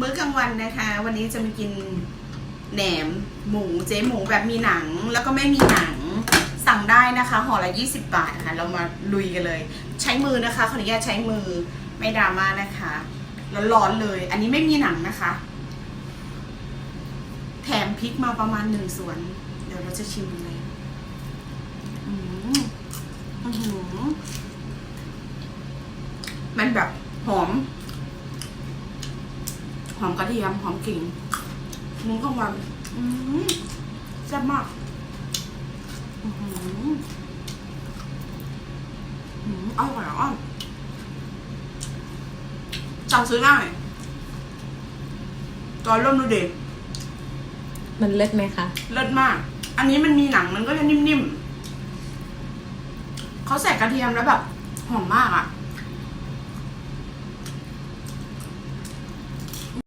มื้อกลางวันนะคะ วันนี้จะมากินแหนมหมูเจ๊หมูแบบมีหนัง แล้วก็ไม่มีหนังสั่งได้นะคะห่อละ 20 บาทนะคะเรามาลุยกันเลย ใช้มือนะคะขออนุญาตใช้มือไม่ดราม่านะคะแล้วร้อนๆเลย อันนี้ไม่มีหนังนะคะ แถมพริกมาประมาณหนึ่งส่วน เดี๋ยวเราจะชิมกันเลยอืมอื้อหือมันแบบหอม หอมกระเทียมหอมกิ่งหมูกลางวันอืมแซ่บมากอือหืออืมอร่อยอะสั่งซื้อง่ายตอนเริ่มดูเด็กมันเลิศไหมคะ เลิศมาก อันนี้มันมีหนังมันก็จะนิ่มๆเขาใส่กระเทียมแล้วแบบหอมมากอะ่ะ